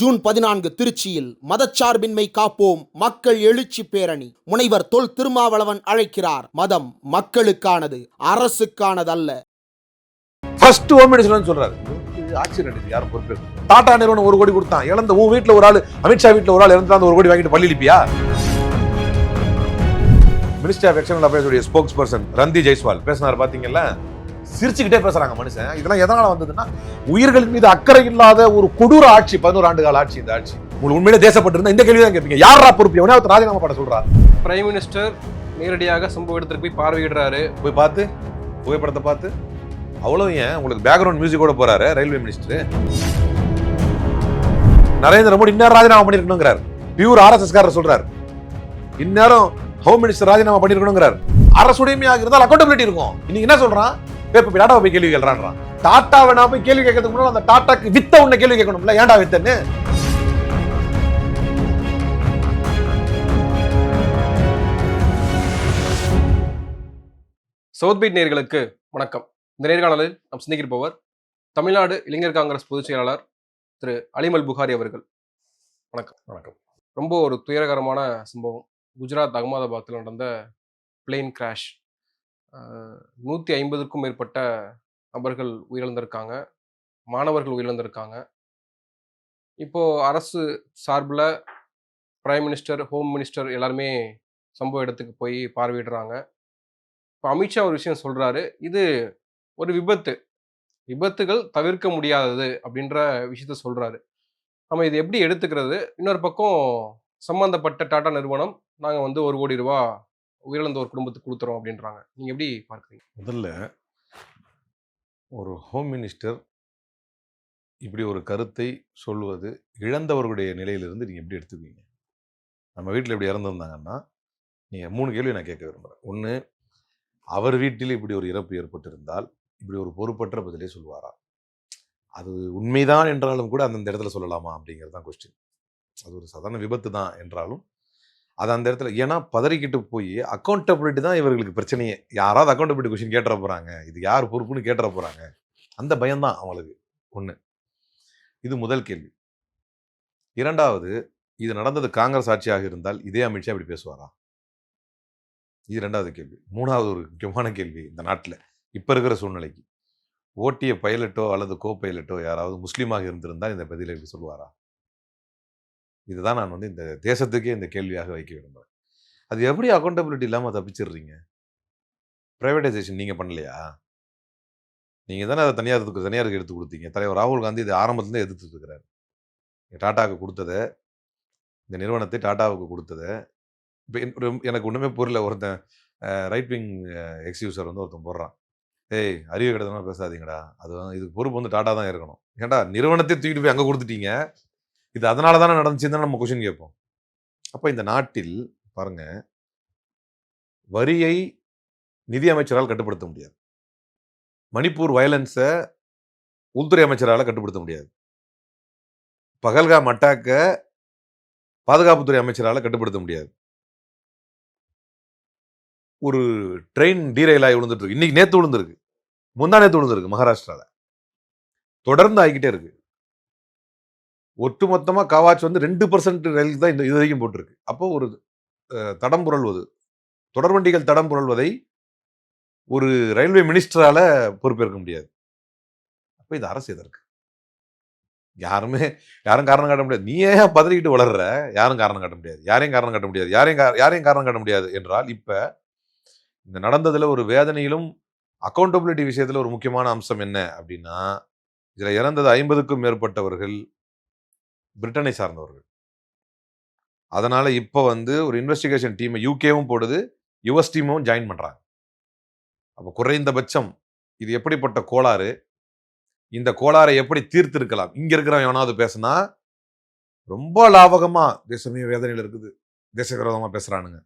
June பதினான்கு திருச்சியில் மதச்சார்பின்மை காப்போம் மக்கள் எழுச்சி பேரணி. முனைவர் தொல் திருமாவளவன் அழைக்கிறார். மதம் மக்களுக்கானது அரசுக்கானதல்ல. ஃபர்ஸ்ட் ஹோம் சொல்றாரு. ஆட்சி நடக்குது யாரும் பொறுப்பேற்க டாடா நிறுவனம் ஒரு கோடி கொடுத்தான். இழந்த உன் வீட்டுல ஒரு ஆள் அமித்ஷா வீட்டுல ஒரு ஆள் இறந்தா அந்த ஒரு கோடி வாங்கிட்டு பள்ளி இழிப்பியா? Minister of external affairs spokesperson Randhir Jaiswal. பேசினார் பார்த்தீங்களா சிரிச்சுக்கிட்டே பேசுறாங்க மனுஷன். இதெல்லாம் எதனால வந்ததுன்னா உயிர்களின் மீது அக்கறை இல்லாத ஒரு கொடூர ஆட்சி பதினோரு ஆண்டு கால ஆட்சி இந்த ஆட்சி. உங்களுக்கு உண்மையிலே தேசப்பட்டிருந்தா இந்த கேள்வி தான் கேட்பீங்க. யாரா பொறுப்பு? எவனே ஒருத்தர் ராஜினாமா பண்ண சொல்றா? பிரைம் மினிஸ்டர் நேரடியாக சம்பவ இடத்துக்கு போய் பார்வையிடுறாரு. போய் பார்த்து புகைப்படத்தை பார்த்து. அவ்வளவு ஏன்? உங்களுக்கு பேக்ரவுண்ட் மியூசிக்கோட போறாரு ரயில்வே மினிஸ்டர் நரேந்திர மோடி இந்நேரம் ராஜினாமா பண்ணிருக்கணுங்கிறார். பியூர் ஆர்எஸ்எஸ் காரர் சொல்றாரு. இந்நேரம் ஹோம் மினிஸ்டர் ராஜினாமா பண்ணிருக்கணுங்கிறார். அரசுடைமையாக இருந்தால் அக்கௌண்டபிலிட்டி இருக்கும். இன்னைக்கு என்ன சொல்றான்? பேப்பர் டாட்டா போய் கேள்வி கேட்கறான் டாட்டா வேணா போய் கேள்வி கேட்கறதுக்கு முன்னாடி அந்த டாட்டாக்கு வித்த உன்ன கேள்வி கேட்கணும்ல ஏன்டா வித்தன்னு? சவுத் பீட் நேர்களுக்கு வணக்கம். இந்த நேர்காணலில் நாம் சிந்திக்கிருப்பவர் தமிழ்நாடு இளைஞர் காங்கிரஸ் பொதுச் செயலாளர் திரு அலிமல் புகாரி அவர்கள். வணக்கம். வணக்கம். ரொம்ப ஒரு துயரகரமான சம்பவம். குஜராத் அகமதாபாத்தில் நடந்த பிளேன் கிராஷ் நூற்றி ஐம்பதுக்கும் மேற்பட்ட நபர்கள் உயிரிழந்திருக்காங்க. மாணவர்கள் உயிரிழந்திருக்காங்க. இப்போது அரசு சார்பில் பிரைம் மினிஸ்டர் ஹோம் மினிஸ்டர் எல்லாருமே சம்பவ இடத்துக்கு போய் பார்வையிடுறாங்க. இப்போ அமித்ஷா ஒரு விஷயம் சொல்கிறாரு இது ஒரு விபத்து. விபத்துகள் தவிர்க்க முடியாதது அப்படின்ற விஷயத்த சொல்கிறாரு நம்ம இது எப்படி எடுத்துக்கிறது? இன்னொரு பக்கம் சம்மந்தப்பட்ட டாடா நிறுவனம் நாங்கள் வந்து ஒரு கோடி ரூபா உயிரிழந்த ஒரு குடும்பத்துக்கு கொடுத்துறோம் அப்படின்றாங்க. நீங்கள் எப்படி பார்க்குறீங்க? முதல்ல ஒரு ஹோம் மினிஸ்டர் இப்படி ஒரு கருத்தை சொல்வது இழந்தவர்களுடைய நிலையிலிருந்து நீங்கள் எப்படி எடுத்துக்குவீங்க? நம்ம வீட்டில் இப்படி இறந்துருந்தாங்கன்னா நீங்கள் மூணு கேள்வி நான் கேட்க விரும்புகிறேன் ஒன்று அவர் வீட்டில் இப்படி ஒரு இறப்பு ஏற்பட்டிருந்தால் இப்படி ஒரு பொறுப்பற்ற பதிலே சொல்வாரா? அது உண்மைதான் என்றாலும் கூட அந்தந்த இடத்துல சொல்லலாமா அப்படிங்கிறது தான் கொஸ்டின் அது ஒரு சாதாரண விபத்து தான் என்றாலும் அது அந்த இடத்துல ஏன்னா பதறிக்கிட்டு போய் அக்கௌண்டபிலிட்டி தான் இவர்களுக்கு பிரச்சனையே. யாராவது அக்கௌண்டபிலிட்டி கொஷின் கேட்டுற போகிறாங்க இது யார் பொறுப்புன்னு கேட்டுற போகிறாங்க அந்த பயம்தான் அவங்களுக்கு. ஒன்று இது முதல் கேள்வி. இரண்டாவது இது நடந்தது காங்கிரஸ் ஆட்சியாக இருந்தால் இதே அமித்ஷா இப்படி பேசுவாரா? இது ரெண்டாவது கேள்வி. மூணாவது ஒரு முக்கியமான கேள்வி இந்த நாட்டில். இப்போ இருக்கிற சூழ்நிலைக்கு. ஓட்டிய பைலட்டோ அல்லது கோ பைலட்டோ யாராவது முஸ்லீமாக இருந்திருந்தால் இந்த பதிலை சொல்லுவாரா? இதுதான் நான் வந்து இந்த தேசத்துக்கே இந்த கேள்வியாக வைக்க விரும்புகிறேன் அது எப்படி அக்கௌண்டபிலிட்டி இல்லாமல் தப்பிச்சிடுறீங்க? ப்ரைவேடைசேஷன் நீங்கள் பண்ணலையா? நீங்கள் தானே அதை தனியாருக்கு தனியாருக்கு எடுத்து கொடுத்தீங்க. தலைவர் ராகுல் காந்தி இது ஆரம்பத்துலேருந்து எதிர்த்துட்டு இருக்கிறார். டாட்டாவுக்கு கொடுத்ததை இந்த நிறுவனத்தை டாட்டாவுக்கு கொடுத்ததை இப்போ எனக்கு ஒன்றுமே புரியல. ஒருத்தன் ரைட் விங் எக்ஸ்கியூசர் வந்து ஒருத்தன் போடுறான். ஏய் அறிவு கிடத்தனா பேசாதீங்கடா. அது இதுக்கு பொறுப்பு வந்து டாட்டா தான் இருக்கணும் ஏன்டா நிறுவனத்தை தூக்கிட்டு போய் அங்கே கொடுத்துட்டீங்க? இது அதனால தானே நடந்துச்சுன்னு தான் நம்ம கொஷின் கேட்போம். அப்போ இந்த நாட்டில் பாருங்க வரியை நிதி அமைச்சரால் கட்டுப்படுத்த முடியாது. மணிப்பூர் வயலன்ஸை உள்துறை அமைச்சரால் கட்டுப்படுத்த முடியாது. பகல்காம் அட்டாக்க பாதுகாப்புத்துறை அமைச்சரால் கட்டுப்படுத்த முடியாது. ஒரு ட்ரெயின் டீரெயில் ஆகி விழுந்துட்டு இருக்கு. இன்னைக்கு நேற்று விழுந்திருக்கு. முந்தா நேத்து விழுந்திருக்கு மகாராஷ்டிராவில் தொடர்ந்து ஆகிக்கிட்டே இருக்கு. ஒட்டுமொத்தமாக கவாச் வந்து ரெண்டு பர்சன்ட் ரயில் தான் இந்த இது வரைக்கும் போட்டிருக்கு. அப்போ ஒரு தடம் புரள்வது. தொடர்வண்டிகள் தடம் புரள்வதை ஒரு ரயில்வே மினிஸ்டரால் பொறுப்பேற்க முடியாது. அப்போ இது அரசு எதற்கு? யாருமே யாரும் காரணம் காட்ட முடியாது. நீ ஏன் பதறிக்கிட்டு வளர்ற? யாரும் காரணம் காட்ட முடியாது. யாரையும் காரணம் காட்ட முடியாது. யாரையும் கா- யாரையும் காரணம் காட்ட முடியாது என்றால் இப்போ இந்த நடந்ததில் ஒரு வேதனையிலும் அக்கௌண்டபிலிட்டி விஷயத்தில் ஒரு முக்கியமான அம்சம் என்ன அப்படின்னா இதில் இறந்தது ஐம்பதுக்கும் மேற்பட்டவர்கள் பிரிட்டனை சார்ந்தவர்கள். அதனால் இப்போ வந்து ஒரு இன்வெஸ்டிகேஷன் டீமை யூகேவும் போடுது யுஎஸ் டீமும் ஜாயின் பண்ணுறாங்க அப்போ குறைந்தபட்சம் இது எப்படிப்பட்ட கோளாறு? இந்த கோளாறை எப்படி தீர்த்திருக்கலாம்? இங்கே இருக்கிறவன் எவனாவது பேசுனா ரொம்ப லாபகமாக தேசமே வேதனையில் இருக்குது தேச பேசுகிறானுங்க பேசுறானுங்க.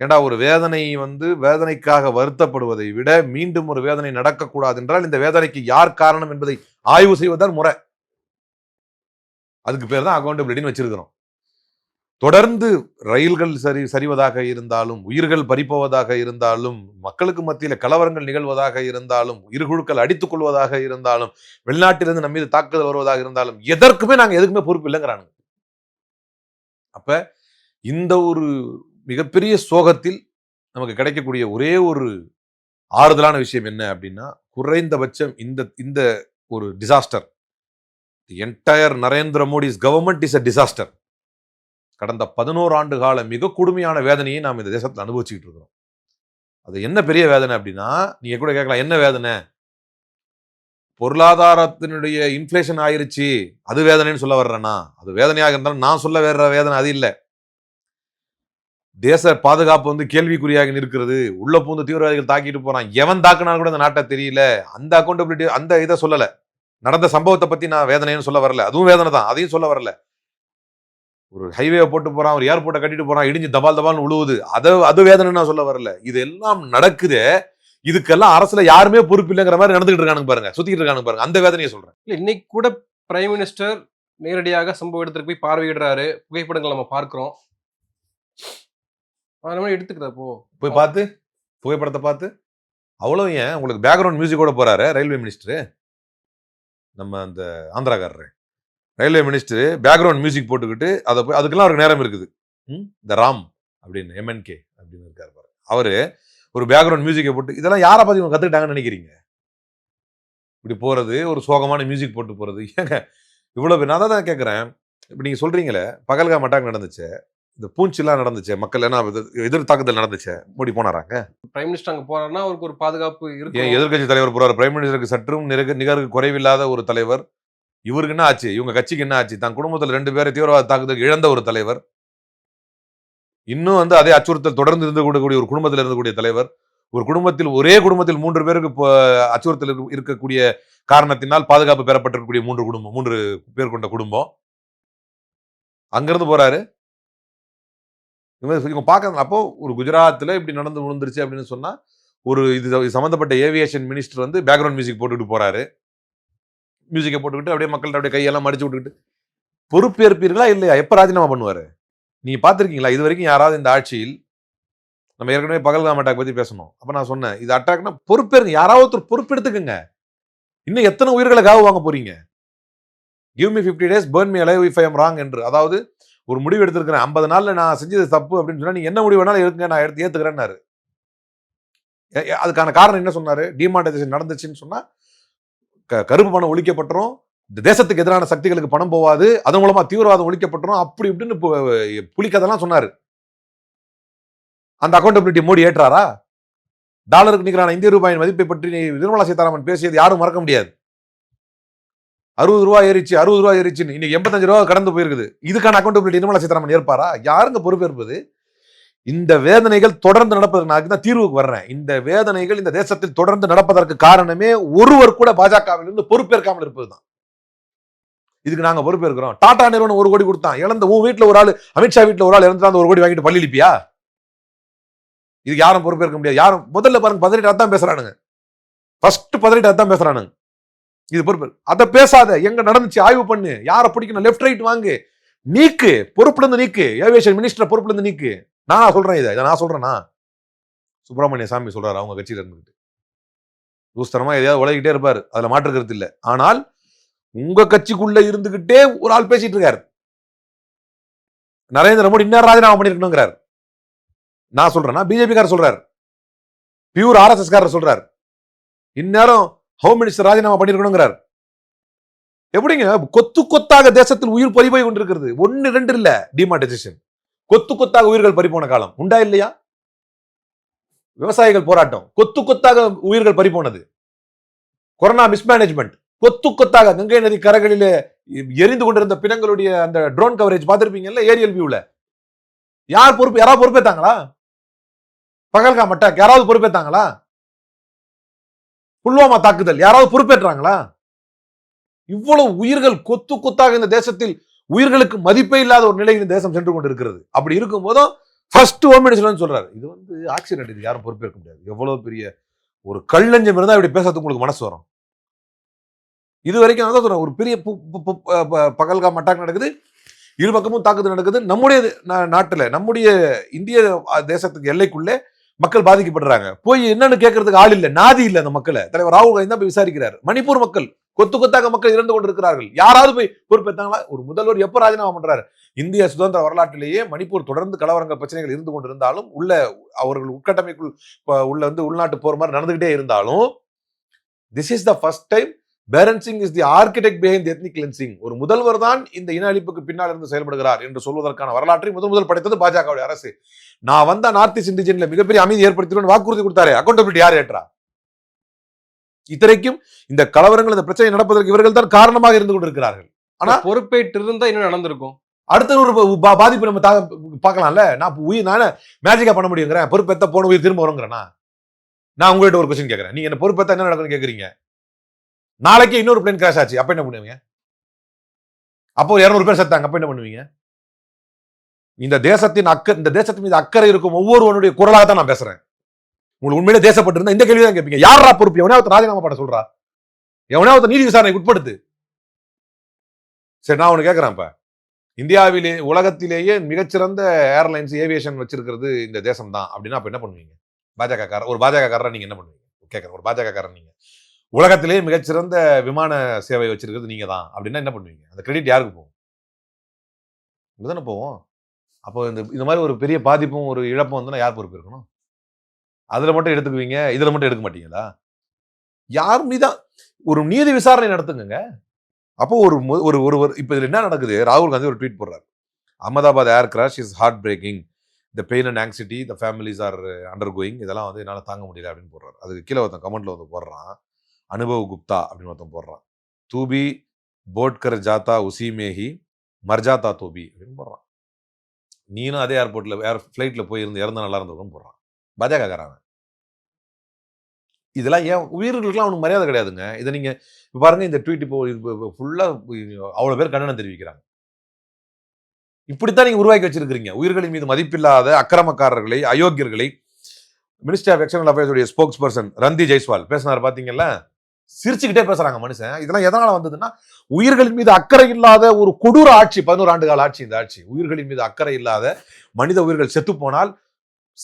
ஏண்டா ஒரு வேதனை வந்து வேதனைக்காக வருத்தப்படுவதை விட மீண்டும் ஒரு வேதனை நடக்கக்கூடாது என்றால் இந்த வேதனைக்கு யார் காரணம் என்பதை ஆய்வு செய்வதுதான் முறை. அதுக்கு பேர் தான் அக்கௌண்டபிலிட்டின்னு வச்சிருக்கிறோம். தொடர்ந்து ரயில்கள் சரி சரிவதாக இருந்தாலும் உயிர்கள் பறிப்போவதாக இருந்தாலும் மக்களுக்கு மத்தியில் கலவரங்கள் நிகழ்வதாக இருந்தாலும் உயிர்குழுக்கள் அடித்துக் கொள்வதாக இருந்தாலும் வெளிநாட்டிலிருந்து நம்ம மீது தாக்குதல் வருவதாக இருந்தாலும் எதற்குமே நாங்கள் எதுக்குமே பொறுப்பு இல்லைங்கிறானுங்க. அப்ப இந்த ஒரு மிகப்பெரிய சோகத்தில் நமக்கு கிடைக்கக்கூடிய ஒரே ஒரு ஆறுதலான விஷயம் என்ன அப்படின்னா குறைந்தபட்சம் இந்த இந்த ஒரு disaster entire Narendra Modi's government is a disaster கடந்த பதினோரு ஆண்டு கால மிக கொடுமையான வேதனையை நாம் இந்த தேசத்தில் அனுபவிச்சுக்கிட்டு இருக்கிறோம். அது என்ன பெரிய வேதனை அப்படின்னா நீங்கள் கூட கேட்கலாம் என்ன வேதனை? பொருளாதாரத்தினுடைய இன்ஃப்ளேஷன் ஆயிருச்சு அது வேதனைன்னு சொல்ல வர்றேன்னா அது வேதனையாக இருந்தாலும் நான் சொல்ல வேற வேதனை அது இல்லை. தேச பாதுகாப்பு வந்து கேள்விக்குறியாக நிற்கிறது. உள்ள பூந்து தீவிரவாதிகள் தாக்கிட்டு போறான். எவன் தாக்குனாலும் கூட இந்த நாட்டை தெரியல. அந்த அக்கௌண்டபிலிட்டி அந்த இதை சொல்லலை. நடந்த சம்பவத்தை பத்தி நான் வேதனைன்னு சொல்ல வரல. அதுவும் வேதனை தான். அதையும் சொல்ல வரல. ஒரு ஹைவே போட்டு போறான் ஒரு ஏர்போர்ட்டை கட்டிட்டு போறான் இடிஞ்சு தபால் தபால்னு உழுவுது. அது அது வேதனை நான் சொல்ல வரல. இது எல்லாம் நடக்குது இதுக்கெல்லாம் அரசுல யாருமே பொறுப்பு இல்லைங்கிற மாதிரி நடந்துகிட்டு இருக்கானுங்க பாருங்க. சுத்திட்டு இருக்கானுங்க பாருங்க. அந்த வேதனையை சொல்றேன். இல்ல இன்னைக்கு கூட பிரைம் மினிஸ்டர் நேரடியாக சம்பவ இடத்துக்கு போய் பார்வையிடுறாரு. புகைப்படங்கள் நம்ம பார்க்கிறோம். அது மாதிரி எடுத்துக்கிறத போ. போய் பார்த்து புகைப்படத்தை பார்த்து. அவ்வளவு ஏன்? உங்களுக்கு பேக்ரவுண்ட் மியூசிக்கோட போறாரு ரயில்வே மினிஸ்டர் நம்ம அந்த ஆந்திராக்காரரு. ரயில்வே மினிஸ்டர் பேக்ரவுண்ட் மியூசிக் போட்டுக்கிட்டு அதை போய் அதுக்கெல்லாம் அவருக்கு நேரம் இருக்குது. ம்? இந்த ராம் அப்படின்னு எம்என்கே அப்படின்னு இருக்காரு பாரு. அவரு ஒரு பேக்ரவுண்ட் மியூசிக்கை போட்டு இதெல்லாம் யாரை பார்த்து இவங்க கத்துக்கிட்டாங்கன்னு நினைக்கிறீங்க? இப்படி போறது ஒரு சோகமான மியூசிக் போட்டு போறது. ஏங்க இவ்வளவு பேர் நான் தான் கேட்குறேன் இப்ப நீங்க சொல்றீங்களே பகல்காம் அட்டாக் நடந்துச்சு. இந்த பூச்சிலாம் நடந்துச்சு? மக்கள் என்ன எதிர்- தாக்குதல் நடந்துச்சு? மோடி போனாராங்க? பிரைம் மினிஸ்டர் அங்க போறாருன்னா அவருக்கு ஒரு பாதுகாப்பு ஏன் இருக்கு எதிர்க்கட்சி தலைவர் போறாரு? பிரைம் மினிஸ்டருக்கு சற்றும் நிகர் நிகருக்கு குறைவில்லாத ஒரு தலைவர். இவருக்கு என்ன ஆச்சு? இவங்க கட்சிக்கு என்ன ஆச்சு? தன் குடும்பத்தில் ரெண்டு பேரை தீவிரவாத தாக்குதல் இழந்த ஒரு தலைவர். இன்னும் வந்து அதே அச்சுறுத்தல் தொடர்ந்து இருந்து கூடக்கூடிய ஒரு குடும்பத்தில் இருந்தக்கூடிய தலைவர். ஒரு குடும்பத்தில் ஒரே குடும்பத்தில் மூன்று பேருக்கு அச்சுறுத்தல் இருக்க- இருக்கக்கூடிய காரணத்தினால் பாதுகாப்பு பெறப்பட்டிருக்கக்கூடிய மூன்று குடும்பம் மூன்று பேர் கொண்ட குடும்பம். அங்கிருந்து போறாரு. இவங்க இவங்க பார்க்கறது அப்போ ஒரு குஜராத்தில் இப்படி நடந்து விழுந்துருச்சு அப்படின்னு சொன்னா ஒரு இது சம்மந்தப்பட்ட ஏவியேஷன் மினிஸ்டர் வந்து பேக்ரவுண்ட் மியூசிக் போட்டுக்கிட்டு போறாரு. மியூசிக்கை போட்டுக்கிட்டு அப்படியே மக்கள்கிட்ட அப்படியே கையெல்லாம் மடிச்சு விட்டுக்கிட்டு. பொறுப்பேற்பீர்களா இல்லையா? எப்போ ராஜினாமா பண்ணுவாரு? நீங்க பார்த்துருக்கீங்களா? இது வரைக்கும் யாராவது இந்த ஆட்சியில் நம்ம ஏற்கனவே பகல்காம் அட்டாக் பத்தி பேசணும். அப்ப நான் சொன்னேன் இது அட்டாக்னா பொறுப்பேறுங்க யாராவது ஒருத்தர் பொறுப்பெடுத்துக்கங்க இன்னும் எத்தனை உயிர்களை காவு வாங்க போறீங்க? Give me fifty days burn me alive if I am wrong என்று. அதாவது ஒரு முடிவு எடுத்திருக்கிறேன். ஐம்பது நாளில் நான் செஞ்சது தப்பு அப்படின்னு சொன்னால் நீங்க என்ன முடிவு வேணாலும் எடுத்துங்க நான் எடுத்து ஏற்றுக்கிறேன்னாரு அதுக்கான காரணம் என்ன சொன்னார்? டிமானிட்டைசேஷன் நடந்துச்சுன்னு சொன்னால் க- கருப்பு பணம் ஒழிக்கப்பட்டுரும். இந்த தேசத்துக்கு எதிரான சக்திகளுக்கு பணம் போவாது அதன் மூலமாக தீவிரவாதம் ஒழிக்கப்பட்டுரும். அப்படி இப்படின்னு பு- சொன்னார். அந்த அக்கௌண்டபிலிட்டி மோடி ஏற்றாரா? டாலருக்கு நிகரான இந்திய ரூபாயின் மதிப்பை பற்றி நிர்மலா சீதாராமன் பேசியது யாரும் மறக்க முடியாது. அறுபது ரூபா ஏறிச்சு அறுபது ரூபா ஏறிச்சுன்னு இன்னைக்கு எண்பத்தஞ்சு ரூபா கடந்து போயிருக்குது. இதுக்கான அக்கௌண்டபிலிட்டி நிர்மலா சீதாராமன் ஏற்பாரா? யாருங்க பொறுப்பேற்பது? இந்த வேதனைகள் தொடர்ந்து நடப்பதற்கு நான் தான் தீர்வுக்கு வர்றேன். இந்த வேதனைகள் இந்த தேசத்தில் தொடர்ந்து நடப்பதற்கு காரணமே ஒருவர் கூட பாஜகவிலிருந்து பொறுப்பேற்காமல் இருப்பது தான் இதுக்கு நாங்க பொறுப்பேற்கிறோம். டாடா நிறுவனம் ஒரு கோடி கொடுத்தான். இழந்த உன் வீட்டில் ஒரு ஆள் அமித்ஷா வீட்டில் ஒரு ஆள் இறந்துட்டா அந்த ஒரு கோடி வாங்கிட்டு பள்ளிப்பியா இதுக்கு யாரும் பொறுப்பேற்க முடியாது. யாரும் முதல்ல பாருங்க பதினெட்டு தான் பேசுறானுங்க. ஃபர்ஸ்ட் பதினெட்டு தான் பேசுறானுங்க. இது பொறுப்பு. அதை பேசாத எங்க நடந்துச்சு ஆய்வு பண்ணு. யாரை பிடிக்கணும்? லெஃப்ட் ரைட் வாங்கு. நீக்கு. பொறுப்புல இருந்து நீக்கு. ஏவியேஷன் மினிஸ்டர் பொறுப்புல இருந்து நீக்கு. நான் சொல்றேன் இதை. இதை நான் சொல்றேனா? சுப்பிரமணிய சாமி சொல்றாரு அவங்க கட்சியில இருந்துகிட்டு. தூஸ்தனமா எதையாவது உலகிட்டே இருப்பாரு. அதுல மாற்று கருத்து ஆனால் உங்க கட்சிக்குள்ள இருந்துகிட்டே ஒரு ஆள் பேசிட்டு இருக்காரு. நரேந்திர மோடி இன்னும் ராஜினாமா பண்ணிருக்கணுங்கிறார். நான் சொல்றேன்னா பிஜேபி காரர் சொல்றாரு. பியூர் ஆர்எஸ்எஸ் காரர் சொல்றாரு. இந்நேரம் ஹோம் மினிஸ்டர் ராஜினாமா பண்ணிருக்கணுங்கிறார். எப்படிங்க? கொத்து கொத்தாக தேசத்தில் உயிர் பறிபோய் கொண்டிருக்கிறது. ஒன்னு ரெண்டு இல்ல டிமானிட்டைசேஷன் கொத்து கொத்தாக உயிர்கள் பறிபோன காலம். உண்டா இல்லையா? விவசாயிகள் போராட்டம். கொத்து கொத்தாக உயிர்கள் பறிபோனது கொரோனா மிஸ்மேனேஜ்மெண்ட் கொத்து கொத்தாக கங்கை நதி கரைகளிலே எரிந்து கொண்டிருந்த பிணங்களுடைய அந்த ட்ரோன் கவரேஜ் பார்த்துருப்பீங்கல்ல? ஏரியல் வியூவில் யார் பொறுப்பு யாராவது பொறுப்பேத்தாங்களா? பகல்காம் அட்டாக். யாராவது பொறுப்பேத்தாங்களா? புல்வாமா தாக்குதல். யாராவது பொறுப்பேற்றாங்களா? இவ்வளவு உயிர்கள் கொத்து கொத்தாக இந்த தேசத்தில் உயிர்களுக்கு மதிப்பே இல்லாத ஒரு நிலையில் இந்த தேசம் சென்று கொண்டிருக்கிறது. அப்படி இருக்கும் போதும் ஃபர்ஸ்ட் ஹோம் மினிஸ்டர் சொல்றாரு. இது வந்து ஆக்சிடென்ட் இது யாரும் பொறுப்பேற்க முடியாது. எவ்வளவு பெரிய ஒரு கல்லஞ்சம் இருந்தால் இப்படி பேசுறதுக்கு உங்களுக்கு மனசு வரும். இது வரைக்கும் நான் தான் சொல்றேன். ஒரு பெரிய பகல்கா பு- ப- நடக்குது. இரு பக்கமும் தாக்குதல் நடக்குது. நம்முடைய நா- நம்முடைய இந்திய தேசத்துக்கு எல்லைக்குள்ளே மக்கள் பாதிக்கப்படுறாங்க. போய் என்னன்னு கேட்கறதுக்கு ஆள் இல்லை நாதி இல்லை அந்த மக்களை. தலைவர் ராகுல் காந்தி தான் போய் விசாரிக்கிறார். மணிப்பூர் மக்கள் கொத்து கொத்தாக மக்கள் இறந்து கொண்டிருக்கிறார்கள். யாராவது போய் பொறுப்பேற்றாங்களா ஒரு முதல்வர் எப்போ ராஜினாமா பண்றாரு? இந்திய சுதந்திர வரலாற்றிலேயே மணிப்பூர் தொடர்ந்து கலவரங்கள் பிரச்சனைகள் இருந்து கொண்டிருந்தாலும் உள்ள அவர்கள் உட்கட்டமைக்குள் உள்ள வந்து உள்நாட்டு போர் மாதிரி நடந்துகிட்டே இருந்தாலும் this is the first time Biren Singh is the architect behind ethnic cleansing ஒரு முதல்வர் தான் இந்த இன அழிப்புக்கு பின்னால் இருந்து செயல்படுகிறார் என்று சொல்வதற்கான வரலாற்றை முதல் முதல் படைத்தது பாஜகவுடைய அரசு. நான் வந்த நார்த் ஈஸ்ட் இண்டிஜன்ல மிகப்பெரிய அமைதி ஏற்படுத்திடுவேன் வாக்குறுதி கொடுத்தாரு. அக்கௌண்டபிலிட்டி யார் ஏற்றா? இத்தனைக்கும் இந்த கலவரங்கள் இந்த பிரச்சனை நடப்பதற்கு இவர்கள் தான் காரணமாக இருந்து கொண்டிருக்கிறார்கள். ஆனா- பொறுப்பேற்று இருந்தா இன்னும் நடந்திருக்கும். அடுத்த ஒரு பாதிப்பு நம்ம தா- பார்க்கலாம்ல? நான் உயிர் நானே மேஜிக்கா பண்ண முடியுங்கிறேன்? பொறுப்பேத்த போன உயிர் திரும்ப வருங்கிறேனா? நான் உங்கள்கிட்ட ஒரு கொஸ்டின் கேட்கறேன் நீங்க என்ன பொறுப்பேத்த என்ன நடக்கும்னு கேக்குறீங்க? நாளைக்கு இன்னொரு பிளேன் கிராஷ் ஆச்சு. அப்போ என்ன பண்ணுவீங்க? அப்போ ஒரு இருநூறு பேர் செத்தாங்க. அப்ப என்ன பண்ணுவீங்க? இந்த தேசத்தின் அக்க இந்த தேசத்தின் மீது அக்கறை இருக்கும் ஒவ்வொருவனுடைய குரலாக தான் நான் பேசுறேன். உங்களுக்கு உண்மையிலே தேசப்பட்டு இருந்தா இந்த கேள்வி தான் கேட்பீங்க. யாரா பொறுப்பு? எவனாவது ராஜினாமா பண்ண சொல்றா? எவனே ஒருத்தர் நீதி விசாரணைக்கு உட்படுத்து. சரி நான் ஒண்ணு கேட்கறேன் இப்போ. இந்தியாவிலே உலகத்திலேயே மிகச்சிறந்த ஏர்லைன்ஸ் ஏவியேஷன் வச்சிருக்கிறது இந்த தேசம் தான் அப்படின்னா அப்ப என்ன பண்ணுவீங்க? பாஜக காரர் ஒரு பாஜக காரர் நீங்க என்ன பண்ணுவீங்க? கேட்கறேன். ஒரு பாஜக காரர் நீங்க. உலகத்திலேயே மிகச்சிறந்த விமான சேவை வச்சிருக்கிறது நீங்கள் தான் அப்படின்னா என்ன பண்ணுவீங்க? அந்த கிரெடிட் யாருக்கு போகும்? இதுதானே போவோம். அப்போ இந்த இந்த மாதிரி ஒரு பெரிய பாதிப்பும் ஒரு இழப்பும் வந்துன்னா யார் பொறுப்பு இருக்கணும்? அதில் மட்டும் எடுத்துக்குவீங்க இதில் மட்டும் எடுக்க மாட்டீங்களா? யார் மீதான் ஒரு நீதி விசாரணை நடத்துங்க அப்போ ஒரு ஒரு ஒரு ஒருவர் இப்போ இதில் என்ன நடக்குது? ராகுல் காந்தி ஒரு ட்வீட் போடுறாரு. Ahmedabad air crash is heartbreaking the pain and anxiety the families are undergoing இதெல்லாம் வந்து என்னால் தாங்க முடியல அப்படின்னு போடுறாரு. அதுக்கு கீழே ஒருத்தன் கமெண்ட்டில் வந்து போடுறான். அனுபவ் குப்தா அப்படின்னு ஒருத்தன் போடுறான். தூபி போட்கர் ஜாத்தா உசிமேஹி மர்ஜாத்தா தூபி அப்படின்னு போடுறான். நீனும் அதே ஏர்போர்ட்டில் ஏர் ஃப்ளைட்டில் போயிருந்து இறந்தா நல்லா இருந்தவங்க போடுறான். பாஜக காரன் இதெல்லாம் ஏன் உயிர்களுக்கெல்லாம் அவனுக்கு மரியாதை கிடையாதுங்க. இதை நீங்கள் இப்போ பாருங்க இந்த ட்வீட் இப்போ ஃபுல்லாக அவ்வளோ பேர் கண்டனம் தெரிவிக்கிறாங்க. இப்படித்தான் நீங்கள் உருவாக்கி வச்சிருக்கிறீங்க. உயிர்களின் மீது மதிப்பில்லாத அக்கிரமக்காரர்களை அயோக்கியர்களை. மினிஸ்டர் ஆஃப் எக்ஸ்டர்னல் அஃபேர்ஸ் உடைய ஸ்போக்ஸ் பர்சன் ரந்தி ஜெய்ஸ்வால் பேசினார் பார்த்தீங்களா சிரிச்சுக்கிட்டே பேசுறாங்க மனுஷன். இதெல்லாம் எதனால வந்ததுன்னா உயிர்களின் மீது அக்கறை இல்லாத ஒரு கொடூர ஆட்சி பதினோரு ஆண்டு கால ஆட்சி இந்த ஆட்சி. உயிர்களின் மீது அக்கறை இல்லாத மனித உயிர்கள் செத்து போனால்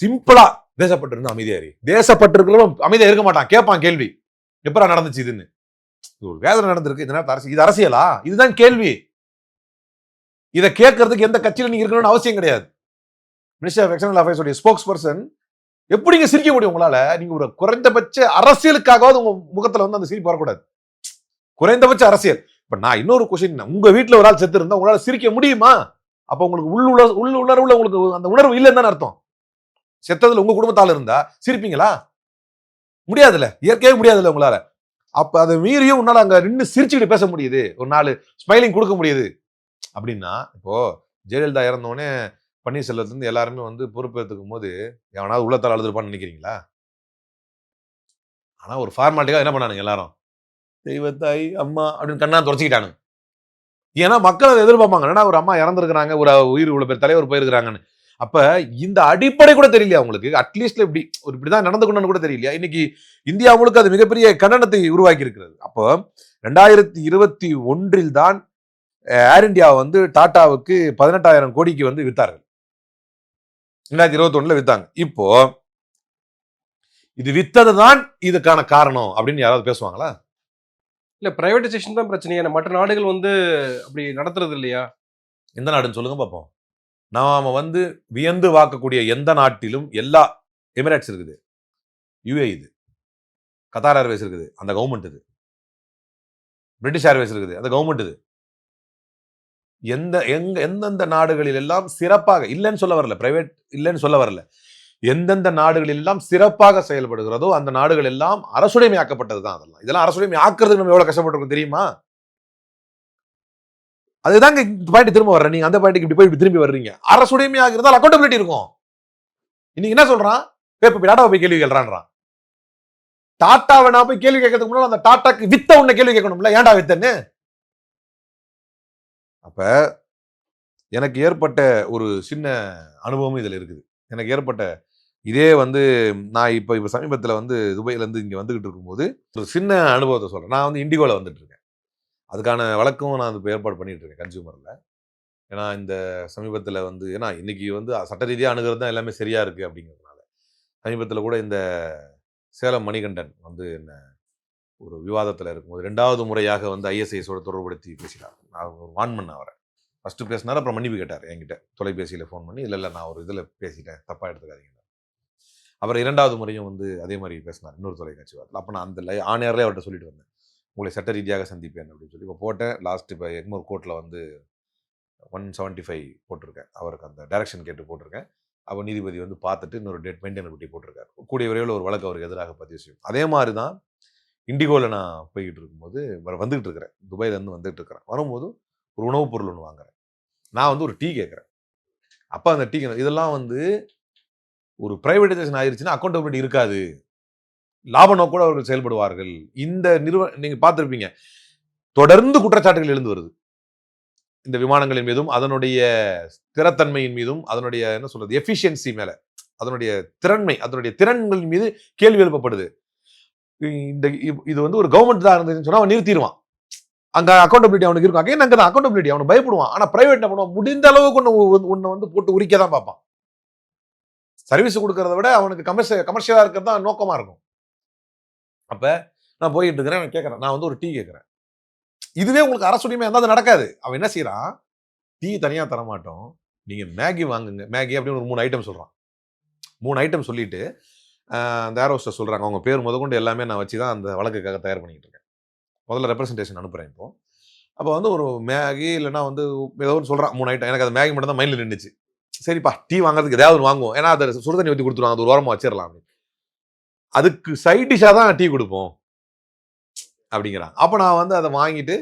சிம்பிளா தேசப்பட்டு இருந்து அமைதியாரி தேசப்பட்டு அமைதியா இருக்க மாட்டான். கேட்பான் கேள்வி. எப்பரா நடந்துச்சு இதுன்னு? இது ஒரு வேதனை நடந்திருக்கு. இந்த நேரத்தை அரசு இது அரசியலா? இதுதான் கேள்வி. இதை கேட்கறதுக்கு எந்த கட்சியில நீங்க இருக்கணும்னு அவசியம் கிடையாது. மினிஸ்டர் ஆஃப் எக்ஸ்டர்னல் அஃபேர்ஸ் உடைய ஸ்போக்ஸ் பர்சன் எப்படிங்க சிரிக்க முடியும் உங்களால? நீங்க ஒரு குறைந்தபட்ச அரசியலுக்காகவாது உங்க முகத்துல வந்து அந்த சிரிப்பு வரக்கூடாது. குறைந்தபட்ச அரசியல். இப்ப நான் இன்னொரு கொஸ்டின் உங்க வீட்டுல ஒரு ஆள் செத்து இருந்தா உங்களால சிரிக்க முடியுமா? அப்ப உங்களுக்கு உள்ளுள்ள உள்ள உணர்வுல உங்களுக்கு அந்த உணர்வு இல்லைன்னு தானே அர்த்தம். செத்ததுல உங்க குடும்பத்தால இருந்தா சிரிப்பீங்களா? முடியாதுல்ல. இயற்கையே முடியாதுல்ல உங்களால. அப்ப அதை மீறியும் உன்னால அங்க நின்று சிரிச்சுக்கிட்டு பேச முடியுது. ஒரு நாலு ஸ்மைலிங் கொடுக்க முடியுது. அப்படின்னா இப்போ ஜெயலலிதா இறந்தோடனே பன்னீர்செல்வத்துலேருந்து எல்லாருமே வந்து பொறுப்பேற்றுக்கும் போது எவனாவது உள்ளத்தால் அழுதுருப்பான்னு நினைக்கிறீங்களா? ஆனால் ஒரு ஃபார்மாலிட்டிக்காக என்ன பண்ணானுங்க எல்லாரும்? தெய்வத்தாய் அம்மா அப்படின்னு கண்ணா தொடச்சிக்கிட்டானுங்க. ஏன்னா மக்கள் அதை எதிர்பார்ப்பாங்க. ஏன்னா ஒரு அம்மா இறந்துருக்கிறாங்க ஒரு உயிர் இவ்வளோ பேர் தலைவர் போயிருக்கிறாங்கன்னு. அப்போ இந்த அடிப்படை கூட தெரியலையா அவங்களுக்கு அட்லீஸ்ட்ல இப்படி ஒரு இப்படிதான் கொண்டு கூட தெரியலையா? இன்னைக்கு இந்தியா முழுக்க அது மிகப்பெரிய கண்டனத்தை உருவாக்கி இருக்கிறது அப்போ ரெண்டாயிரத்தி இருபத்தி ஒன்றில் தான் ஏர் இந்தியா வந்து டாட்டாவுக்கு பதினெட்டாயிரம் கோடிக்கு வந்து வித்தார்கள். ரெண்டாயிரத்தி இருபத்தி ஒண்ணுல வித்தாங்க. இப்போ இது வித்தது தான் இதுக்கான காரணம் அப்படின்னு யாராவது பேசுவாங்களா? இல்ல பிரைவேடைசேஷன் தான் பிரச்சனையா. மற்ற நாடுகள் வந்து அப்படி நடத்துறது இல்லையா? எந்த நாடுன்னு சொல்லுங்க பார்ப்போம் நாம வந்து வியந்து வாக்கக்கூடிய எந்த நாட்டிலும் எல்லா எமிரேட்ஸ் இருக்குது. யுஏ இது. கத்தார் ஏர்வேஸ் இருக்குது. அந்த கவர்மெண்ட் இது. பிரிட்டிஷ் ஏர்வேஸ் இருக்குது. அந்த கவர்மெண்ட் இது. எந்த எங்க எந்தெந்த நாடுகளில் எல்லாம் சிறப்பாக இல்லைன்னு சொல்ல வரல பிரைவேட் இல்லைன்னு சொல்ல வரல எந்தெந்த நாடுகளில் எல்லாம் சிறப்பாக செயல்படுகிறதோ அந்த நாடுகள் எல்லாம் அரசுடைமையாக்கப்பட்டது தான் அதெல்லாம். இதெல்லாம் அரசுடைமை ஆக்குறதுக்கு நம்ம எவ்வளவு கஷ்டப்பட்டிருக்கோம் தெரியுமா? அதுதாங்க இந்த பாயிண்ட் திரும்ப வர்ற நீங்க அந்த பாயிண்ட்டுக்கு இப்படி போய் இப்படி திரும்பி வர்றீங்க. அரசுடைமையாக இருந்தால் அக்கௌண்டபிலிட்டி இருக்கும். இன்னைக்கு என்ன சொல்றான்? பேப்பர் போய் போய் கேள்வி கேள்றான்றான் டாட்டாவை நான் போய் கேள்வி கேட்கறதுக்கு முன்னாடி அந்த டாட்டாக்கு வித்த உன்னை கேள்வி கேட்கணும்ல ஏன்டா வித்தன்னு? அப்போ எனக்கு ஏற்பட்ட ஒரு சின்ன அனுபவம் இதில் இருக்குது. எனக்கு ஏற்பட்ட இதே வந்து நான் இப்போ இப்போ சமீபத்தில் வந்து துபாயிலேருந்து இங்கே வந்துக்கிட்டு இருக்கும்போது ஒரு சின்ன அனுபவத்தை சொல்கிறேன் நான் வந்து இண்டிகோவில் வந்துட்டுருக்கேன் அதுக்கான வழக்கம் நான் இப்போ ஏற்பாடு பண்ணிகிட்ருக்கேன் இருக்கேன் கன்சியூமரில் ஏன்னா இந்த சமீபத்தில் வந்து ஏன்னா இன்றைக்கி வந்து சட்ட ரீதியாக அணுகிறது தான் எல்லாமே சரியாக இருக்குது அப்படிங்கிறதுனால. சமீபத்தில் கூட இந்த சேலம் மணிகண்டன் வந்து என்ன ஒரு விவாதத்தில் இருக்கும்போது ரெண்டாவது முறையாக வந்து ஐஎஸ்ஐஎஸோட தொடர்புபடுத்தி பேசினார். நான் ஒரு வான் பண்ண அவரை. ஃபஸ்ட்டு பேசினார் அப்புறம் மன்னிப்பு கேட்டார் என்கிட்ட. தொலைபேசியில் ஃபோன் பண்ணி இல்லை இல்லை நான் ஒரு இதில் பேசிட்டேன் தப்பாக எடுத்துக்காதீங்க அப்புறம் இரண்டாவது முறையும் வந்து அதே மாதிரி பேசினார் இன்னொரு தொலைக்காட்சி வாரத்தில். அப்போ நான் அந்த லை ஆணையர்லேயே அவர்கிட்ட சொல்லிட்டு வந்தேன். உங்களை சட்ட ரீதியாக சந்திப்பேன் அப்படின்னு சொல்லி. இப்போ போட்டேன். லாஸ்ட் இப்போ எக்மோர் கோர்ட்டில் வந்து ஒன் செவன்ட்டி ஃபைவ் போட்டிருக்கேன். அவருக்கு அந்த டைரக்ஷன் கேட்டு போட்டிருக்கேன். அப்போ நீதிபதி வந்து பார்த்துட்டு இன்னொரு டேட் மெயின்டைன் குட்டி போட்டிருக்காரு. கூடிய விரைவில் ஒரு வழக்கு அவருக்கு எதிராக பதிவு செய்யும். அதே மாதிரி தான் இண்டிகோவில் நான் போய்கிட்டு இருக்கும்போது வர- வந்துகிட்டு இருக்கிறேன். துபாயிலேருந்து வந்துகிட்டு இருக்கிறேன். வரும்போது ஒரு உணவுப் பொருள் ஒன்று வாங்குறேன். நான் வந்து ஒரு டீ கேட்குறேன். அப்போ அந்த டீ இதெல்லாம் வந்து ஒரு ப்ரைவேட்டைசேஷன் ஆயிருச்சுன்னா அக்கௌண்டபிலிட்டி இருக்காது. லாப நோக்கோடு அவர்கள் செயல்படுவார்கள். இந்த நிறுவ நீங்கள் பார்த்துருப்பீங்க. தொடர்ந்து குற்றச்சாட்டுகள் எழுந்து வருது. இந்த விமானங்களின் மீதும் அதனுடைய ஸ்திரத்தன்மையின் மீதும் அதனுடைய என்ன சொல்றது எஃபிஷியன்சி மேலே அதனுடைய திறன்மை அதனுடைய திறன்களின் மீது கேள்வி எழுப்பப்படுது. இந்த இது வந்து ஒரு கவர்மெண்ட் தான் இருந்துச்சுன்னு சொன்னா அவன் நிறுத்திடுவான். அங்க அக்கௌண்டபிலிட்டி அவனுக்கு இருக்கும். அகைன் அங்கே அக்கௌண்டபிலிட்டி அவனுக்கு பயப்படுவான். ஆனா பிரைவேட் என்ன பண்ணுவான்? முடிந்த அளவுக்கு ஒன்று உன்னை வந்து போட்டு உரிக்க தான் பார்ப்பான். சர்வீஸ் கொடுக்கறத விட அவனுக்கு கமர்ஷியல் கமர்ஷியலாக இருக்கிறது தான் நோக்கமாக இருக்கும். அப்போ நான் போயிட்டு இருக்கிறேன் அவன் கேட்குறேன் நான் வந்து ஒரு டீ கேட்குறேன் இதுவே உங்களுக்கு அரசுடையமே இருந்தால் அது நடக்காது. அவன் என்ன செய்யறான் டீ தனியாக தர மாட்டோம் மேகி வாங்குங்க. மேகி அப்படின்னு ஒரு மூணு ஐட்டம் சொல்கிறான் மூணு ஐட்டம் சொல்லிட்டு அந்த ஏரோஸ்டர் சொல்கிறாங்க அவங்க பேர் முதற்கொண்டு எல்லாமே நான் வச்சு தான் அந்த வழக்குக்காக தயார் பண்ணிக்கிட்டு இருக்கேன். முதல்ல ரெப்ரஸன்டேஷன் அனுப்புகிறேன் இப்போ. அப்போ வந்து ஒரு மேகி இல்லைன்னா வந்து ஏதோ ஒரு சொல்கிறான் மூணு ஐட்டம் எனக்கு அது மேகி மட்டும் தான் மைண்டில் நின்றுச்சு சரிப்பா டீ வாங்குறதுக்கு ஏதாவது ஒரு வாங்குவோம். ஏன்னா அதை சுடுதண்ணி ஊற்றி கொடுத்துருவாங்க. அது ஒரு ஓரமாக வச்சிடலாம் அப்படின்னு. அதுக்கு சைட் டிஷ்ஷாக தான் டீ கொடுப்போம். அப்படிங்கிறான் அப்போ நான் வந்து அதை வாங்கிட்டு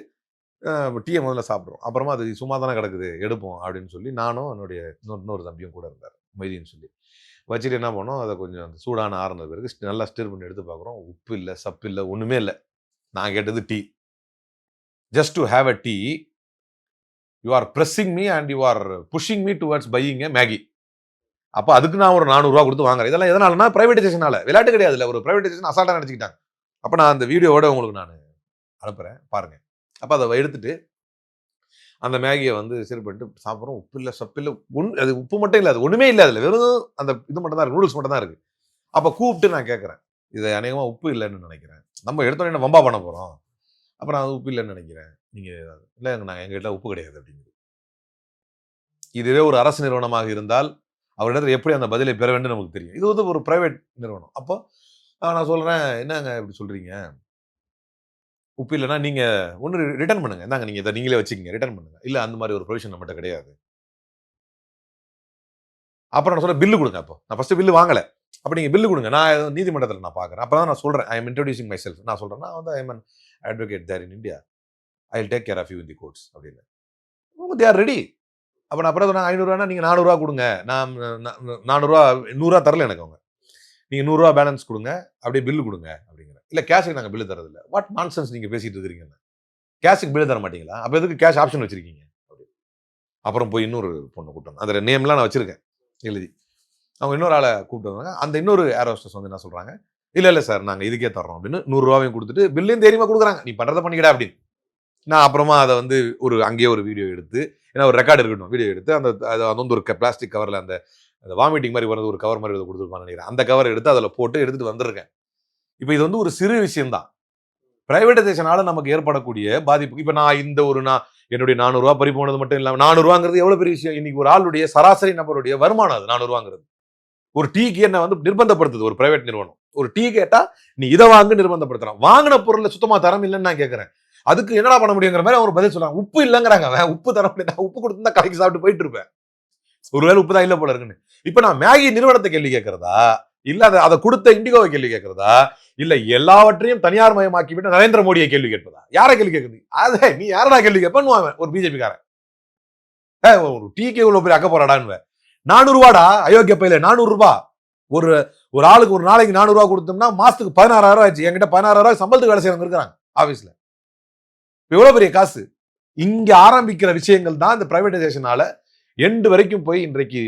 டீயை முதல்ல சாப்பிடுவோம் அப்புறமா அது சும்மா தானே கிடக்குது எடுப்போம் அப்படின்னு சொல்லி நானும் என்னுடைய இன்னொரு இன்னொரு தம்பியும் கூட இருந்தார். மைதின்னு சொல்லி. வச்சுட்டு என்ன பண்ணோம்? அதை கொஞ்சம் அந்த சூடான ஆறுன பிறகு நல்லா ஸ்டிர் பண்ணி எடுத்து பார்க்குறோம் உப்பு இல்லை சப்பு இல்லை ஒன்றுமே இல்லை. நான் கேட்டது tea. Just to have a tea you are pressing me and you are pushing me towards buying Maggi அப்போ அதுக்கு நான் ஒரு நானூறுரூவா கொடுத்து வாங்குறேன். இதெல்லாம் எதனாலனா ப்ரைவேட்டைசேஷனால விளையாட்டு கிடையாது இல்லை. ஒரு ப்ரைவேட்டைசேஷன் அசால்ட்டாக நினச்சிக்கிட்டாங்க. அப்போ நான் அந்த வீடியோவோட உங்களுக்கு நான் அனுப்புகிறேன் பாருங்கள் அப்போ அதை எடுத்துட்டு அந்த மேகியை வந்து சரி பண்ணிட்டு சாப்பிட்றோம். உப்பு இல்லை சப்பு இல்லை. ஒன் அது உப்பு மட்டும் இல்லை அது ஒன்றுமே இல்லை அதில். வெறும் அந்த இது மட்டும் தான் இருக்கு நூடுல்ஸ் மட்டும் தான் இருக்குது அப்போ கூப்பிட்டு நான் கேட்குறேன். இது அநேகமாக உப்பு இல்லைன்னு நினைக்கிறேன். நம்ம எடுத்தோடனே வம்பா பண்ண போகிறோம் அப்புறம் அது உப்பு இல்லைன்னு நினைக்கிறேன். நீங்கள் இல்லை நாங்கள் எங்கள் உப்பு கிடையாது அப்படிங்கிறது இதுவே ஒரு அரசு நிறுவனமாக இருந்தால் அவரிடத்தில் எப்படி அந்த பதிலை பெற வேண்டும் நமக்கு தெரியும். இது வந்து ஒரு ப்ரைவேட் நிறுவனம். அப்போ நான் சொல்கிறேன் என்னங்க இப்படி சொல்கிறீங்க உப்பு இல்லைன்னா நீங்கள் ஒன்று ரிட்டர்ன் பண்ணுங்கள் இந்தாங்க நீங்கள் இதை நீங்களே வச்சுக்கீங்க. ரிட்டர்ன் பண்ணுங்கள் இல்லை அந்த மாதிரி ஒரு ப்ரொவிஷன் நம்மகிட்ட கிடையாது. அப்புறம் நான் சொல்ல பில்லு கொடுங்க அப்போ. நான் ஃபஸ்ட்டு பில்லு வாங்கலை. அப்போ நீங்கள் பில்லு கொடுங்க. நான் நீதிமன்றத்தில் நான் பார்க்குறேன் அப்போ தான் நான் சொல்கிறேன் I am introducing myself நான் சொல்கிறேன் நான் வந்து I am advocate there in India I will take care of you in the courts அப்படின்னு. தே ஆர் ரெடி அப்போ நான் அப்புறம் சொன்னேன் ஐநூறுரூவானா நீங்கள் நானூறுரூவா கொடுங்க. நான் நானூறுரூவா நூறுரூவா தரல எனக்கு அவங்க. நீங்கள் நூறுரூவா பேலன்ஸ் கொடுங்க. அப்படியே பில்லு கொடுங்க. அப்படிங்க. இல்லை கேஷுக்கு நாங்கள் பில்லு தரதில்ல வாட் நான்சென்ஸ் நீங்கள் பேசிகிட்டு இருக்கிறீங்கன்னு கேஷுக்கு பில்லு தர மாட்டீங்களா? அப்போ எதுக்கு கேஷ் ஆப்ஷன் வச்சிருக்கீங்க? அப்படி. அப்புறம் போய் இன்னொரு பொண்ணு கூப்பிட்டு அந்த நேம்லாம் நான் வச்சுருக்கேன். எழுதி. அவங்க இன்னொரு ஆளை கூப்பிட்டு வந்தாங்க. அந்த இன்னொரு ஏரோஸ்டர்ஸ் வந்து என்ன சொல்கிறாங்க இல்லை இல்லை சார் நாங்கள் இதுக்கே தர்றோம் அப்படின்னு நூறுரூவாவையும் கொடுத்துட்டு பில்லையும் தைரியமாக கொடுக்குறாங்க. நீ பண்ணுறதை பண்ணிக்கடா அப்படின்னு. நான் அப்புறமா அதை வந்து ஒரு அங்கேயே ஒரு வீடியோ எடுத்து ஏன்னா ஒரு ரெக்கார்டு இருக்கட்டும் வீடியோ எடுத்து அந்த அது அந்த வந்து ஒரு பிளாஸ்டிக் கவரில் அந்த அந்த வாமிட்டிங் மாதிரி வரது ஒரு கவர் மாதிரி கொடுத்துருப்பான்னு நினைக்கிறேன். அந்த கவர் எடுத்து அதில் போட்டு எடுத்துகிட்டு வந்திருக்கேன் இப்போ இது வந்து ஒரு சிறு விஷயம்தான். பிரைவேட்டைசேஷனால நமக்கு ஏற்படக்கூடிய பாதிப்பு. இப்போ நான் இந்த ஒரு நான் என்னுடைய நானூறுரூவா பறி போனது மட்டும் இல்லாமல் நானூறுவாங்கிறது எவ்வளோ பெரிய விஷயம்? இன்னைக்கு ஒரு ஆளுடைய சராசரி நபருடைய வருமானம் அது நானூறுவாங்கிறது. ஒரு டீக்கு என்ன வந்து நிர்பந்தப்படுத்துது ஒரு பிரைவேட் நிறுவனம். ஒரு டீ கேட்டால் நீ இதை வாங்க நிர்பந்தப்படுத்துறான். வாங்கின பொருள்ல சுத்தமாக தரம் இல்லைன்னு நான் கேட்குறேன் அதுக்கு என்னடா பண்ண முடியுங்கிற மாதிரி அவர் பதில் சொல்றாங்க. உப்பு இல்லைங்கிறாங்க அவன். உப்பு தர முடியாது உப்பு கொடுத்துருந்தா கடைக்கு சாப்பிட்டு போயிட்டு இருப்பேன். ஒருவேளை உப்பு தான் இல்லை போல இருக்குன்னு. இப்போ நான் மேகி நிறுவனத்தை கேள்வி கேட்கறதா இல்ல அதை அதை கொடுத்த இண்டிகோவை கேள்வி கேட்கறதா? இல்ல எல்லாவற்றையும் தனியார் மயமாக்கி விட்டு நரேந்திர மோடியை கேள்வி கேட்பதா? யாரை கேள்வி கேட்குது? அதே நீ யாரடா கேள்வி கேட்பன்னு அவன் ஒரு பிஜேபி காரன் ஒரு டீக்கு இவ்வளோ பெரிய அக்க போறாடான்னு நானூறு ரூபாடா? அயோக்கிய பையில நானூறு ரூபாய் ஒரு ஒரு ஆளுக்கு ஒரு நாளைக்கு நானூறு கொடுத்தோம்னா மாசத்துக்கு பதினாறாயிரம் ரூபாய் ஆச்சு. என்கிட்ட பதினாறாயிரம் ரூபாய் சம்பளத்துக்கு வேலை செய்யறவங்க இருக்கிறாங்க ஆபீஸ்ல எவ்வளவு பெரிய காசு. இங்க ஆரம்பிக்கிற விஷயங்கள் தான் இந்த பிரைவேடைசேஷனால எண்டு வரைக்கும் போய் இன்றைக்கு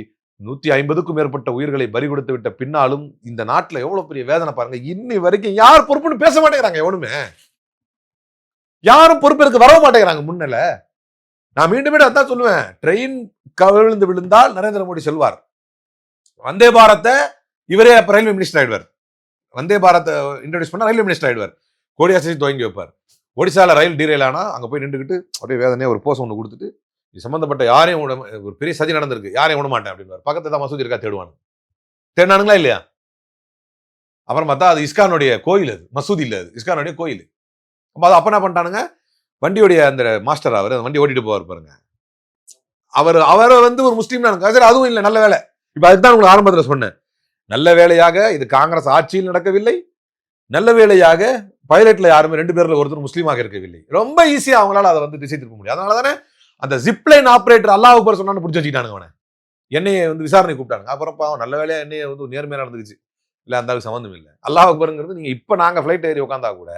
நூத்தி ஐம்பதுக்கும் மேற்பட்ட உயிர்களை பறி கொடுத்து விட்ட பின்னாலும் இந்த நாட்டில் எவ்வளவு பெரிய வேதனை பாருங்க. இன்னி வரைக்கும் யார் பொறுப்புன்னு பேச மாட்டேங்கிறாங்க எவனுமே. யாரும் பொறுப்பேற்க வரவும் மாட்டேங்கிறாங்க முன்னல. நான் மீண்டும் மீண்டும் அதான் சொல்லுவேன். ட்ரெயின் கவிழ்ந்து விழுந்தால் நரேந்திர மோடி செல்வார். வந்தே பாரத்தை இவரே அப்போ ரயில்வே மினிஸ்டர் ஆயிடுவார். வந்தே பாரத்தை இன்ட்ரடியூஸ் பண்ணால் ரயில்வே மினிஸ்டர் ஆயிடுவார். கோடி ஆசிரியர் துவங்கி வைப்பார். ஒடிசால ரயில் டீரெயில் ஆனால் அங்கே போய் நின்றுக்கிட்டு அப்படியே வேதனையாக ஒரு போஸ் ஒன்று கொடுத்துட்டு இது சம்பந்தப்பட்ட யாரையும் விட ஒரு பெரிய சதி நடந்திருக்கு. யாரையும் விட மாட்டேன் அப்படின்னு பக்கத்துல தான் மசூதி இருக்கா? தேடுவானு. தேடினானுங்களா இல்லையா? அப்புறம் பார்த்தா அது இஸ்கானுடைய கோயில் அது. மசூதி இல்லை அது. இஸ்கானுடைய கோயில். அப்போ அது அப்போ என்ன பண்ணிட்டானுங்க? வண்டியுடைய அந்த மாஸ்டர் அவர் அந்த வண்டி ஓட்டிட்டு போவார் பாருங்க. அவர் அவரை வந்து ஒரு முஸ்லீம் சரி அதுவும் இல்லை. நல்ல வேலை. இப்போ அதுதான் உங்களுக்கு ஆரம்பத்தில் சொன்னேன். நல்ல வேலையாக இது காங்கிரஸ் ஆட்சியில் நடக்கவில்லை. நல்ல வேலையாக பைலட்ல யாருமே ரெண்டு பேர்ல ஒருத்தர் முஸ்லீமாக இருக்கவில்லை. ரொம்ப ஈஸியாக அவங்களால அதை வந்து திசை திருப்ப முடியும். அதனால தானே அந்த ஜிப்லைன் ஆப்ரேட்டர் அல்லாஹ் அக்பர் சொன்னான்னு பிடிச்சி வச்சுக்கிட்டானுங்க அவனை. என்னையை வந்து விசாரணை கூப்பிட்டாங்க அப்புறம் பாவம் நல்ல வேலையா என்னையை வந்து நேர்மையாக நடந்துச்சு இல்லை அந்த அளவுக்கு சம்மந்தம் இல்லை. அல்லாஹ் அக்பருங்கிறது நீங்கள் இப்போ நாங்கள் ஃப்ளைட் ஏறி உட்காந்தா கூட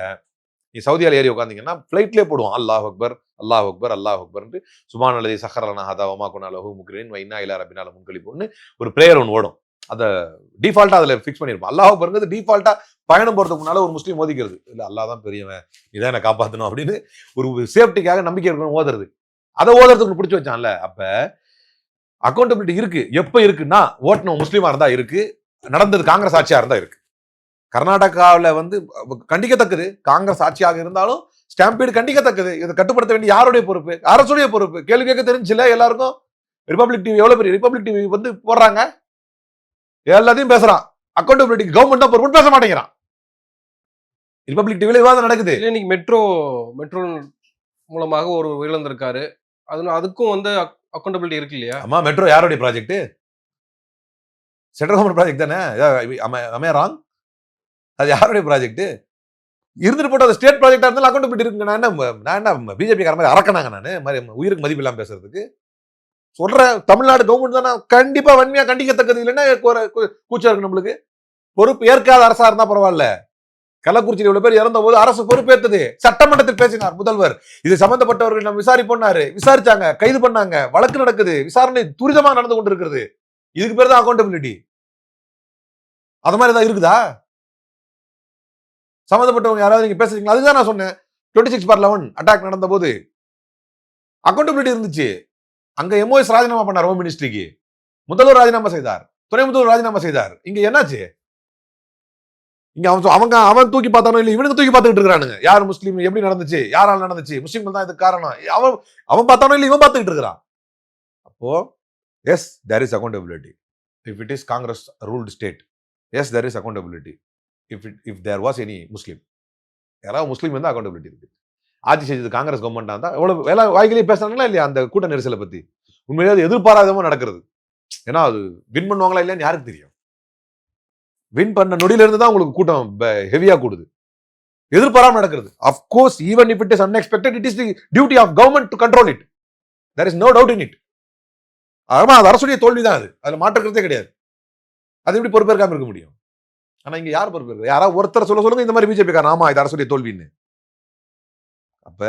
நீ சவுதியால் ஏறி உட்காந்தீங்கன்னா ஃப்ளைட்லேயே போடுவோம். அல்லாஹ் அக்பர் அல்லாஹ் அக்பர் அல்லாஹ் அக்பர்ன்ட்டு சுபான் அல்லது சஹரலனா ஹதா ஒமா குணால் ஹூ முக்ரின் வைனா இலா ரபினால முன்கழிப்புன்னு ஒரு பிரேயர் ஒன்று ஓடும். அதை டிஃபால்ட்டாக அதில் ஃபிக்ஸ் பண்ணியிருப்போம் அல்லாஹ் அக்பருங்கிறது டிஃபால்ட்டாக பயணம் போகிறதுக்கு முன்னால் ஒரு முஸ்லீம் ஓதிக்கிறது இல்லை அல்லாஹ் தான் பெரியவன் இதான் என்ன காப்பாற்றணும் அப்படின்னு ஒரு சேஃப்டிக்காக நம்பிக்கை இருக்கணும் ஓதுறது அதை ஓதுறதுக்கு பிடிச்சி வச்சான்ல அப்ப அக்கௌண்டபிலிட்டி இருக்கு. எப்ப இருக்குன்னா ஓட்டணும் முஸ்லீமா இருந்தா இருக்கு நடந்தது காங்கிரஸ் ஆட்சியா இருந்தா இருக்கு. கர்நாடகாவில் வந்து கண்டிக்கத்தக்கது. காங்கிரஸ் ஆட்சியாக இருந்தாலும் ஸ்டாம்பீடு கண்டிக்கத்தக்கது. இதை கட்டுப்படுத்த வேண்டிய யாருடைய பொறுப்பு? அரசுடைய பொறுப்பு. கேள்வி கேட்க தெரிஞ்சுல எல்லாருக்கும்? ரிப்பப்ளிக் டிவி எவ்வளோ பெரிய ரிப்பப்ளிக் டிவி வந்து போடுறாங்க? எல்லாத்தையும் பேசுறான். அக்கௌண்டபிலிட்டி கவர்மெண்ட் தான் பொறுப்பு பேச மாட்டேங்கிறான். ரிப்பப்ளிக் டிவில விவாதம் நடக்குது. இன்னைக்கு மெட்ரோ மெட்ரோ மூலமாக ஒரு உயிரிழந்திருக்காரு அது அதுக்கும் வந்து அக்கௌண்டபிலிட்டி இருக்கு இல்லையா? அம்மா மெட்ரோ யாருடைய ப்ராஜெக்ட் சென்ட்ரல் கவர்மெண்ட் ப்ராஜெக்ட் தானே? அமே ராங் அது யாருடைய ப்ராஜெக்ட் இருந்துட்டு போட்டு அது ஸ்டேட் ப்ராஜெக்டாக இருந்தாலும் அக்கௌண்டபிலிட்டி இருக்குங்க. நான் என்ன நான் என்ன பிஜேபி மாதிரி அறக்கணாங்க நான்? மாதிரி உயிருக்கு மதிப்பு இல்லாமல் பேசுறதுக்கு? சொல்கிறேன் தமிழ்நாடு கவர்மெண்ட் தானே? கண்டிப்பாக வன்மையாக கண்டிக்கத்தக்கது இல்லைன்னா கூ- கூச்சம் இருக்கு நம்மளுக்கு. பொறுப்பு ஏற்காத அரசா இருந்தால் பரவாயில்ல. கள்ளக்குறிச்சியில் இவ்வளவு பேர் இறந்த போது அரசு பொறுப்பேற்றது சட்டமன்றத்தில் பேசினார் முதல்வர். இது சம்பந்தப்பட்டவர்கள் நம்ம விசாரிப்போம்னாரு விசாரிச்சாங்க கைது பண்ணாங்க. வழக்கு நடக்குது. விசாரணை துரிதமா நடந்து கொண்டிருக்கிறது. இதுக்கு பேர் தான் அக்கௌண்டபிலிட்டி அது மாதிரி தான் இருக்குதா? சம்மந்தப்பட்டவங்க யாராவது நீங்க பேசுறீங்களா? அதுதான் நான் சொன்னேன். Twenty six bar eleven attack நடந்த போது அக்கௌண்டபிலிட்டி இருந்துச்சு அங்க எம்ஓஎஸ் ராஜினாமா பண்ணார் ஹோம் மினிஸ்ட்ரிக்கு முதல்வர் ராஜினாமா செய்தார். துணை முதல்வர் ராஜினாமா செய்தார். இங்க என்னாச்சு? இங்க அவன் அவங்க அவன் தூக்கி பார்த்தானோ இல்லை இவனுக்கு தூக்கி பார்த்துக்கிட்டு இருக்கானுங்க யார் முஸ்லீம்? எப்படி நடந்துச்சு? யாரால் நடந்துச்சு? முஸ்லீம்கள் தான் இதுக்கு காரணம். அவன் அவன் பார்த்தானோ இல்லை இவன் பார்த்துக்கிட்டு இருக்கிறான். அப்போ yes there is accountability if it is Congress ruled state yes there is accountability if it if there was any Muslim யாராவது முஸ்லீம் இருந்தால் அக்கௌண்டபிலிட்டி இருக்கு. ஆட்சி செஞ்சது காங்கிரஸ் கவர்மெண்ட்டாக இருந்தால் எவ்வளோ வேலை வாய்க்கிலேயே பேசுறாங்களா இல்லையா அந்த கூட்ட நெரிசலை பற்றி உண்மையிலேயே அது நடக்கிறது. ஏன்னா அது வின் பண்ணுவாங்களா இல்லையான்னு யாருக்கு தெரியும்? வின் பண்ண நொடியிலிருந்து தான் உங்களுக்கு கூட்டம் ஹெவியா கூடுது. எதிர்பாராம நடக்கிறது. Of course even if it is unexpected it is the duty of government to control it there is no doubt in it ஆமா அது அரசுடைய தோல்வி தான் அது. அதுல மாற்றுக்கிறதே கிடையாது. அது எப்படி பொறுப்பேற்காம இருக்க முடியும்? ஆனா இங்க யார் பொறுப்பேற்க யாராவது ஒருத்தர் சொல்ல சொல்லுங்க இந்த மாதிரி பிஜேபி காரன் ஆமா இது அரசுடைய தோல்வின்னு. அப்ப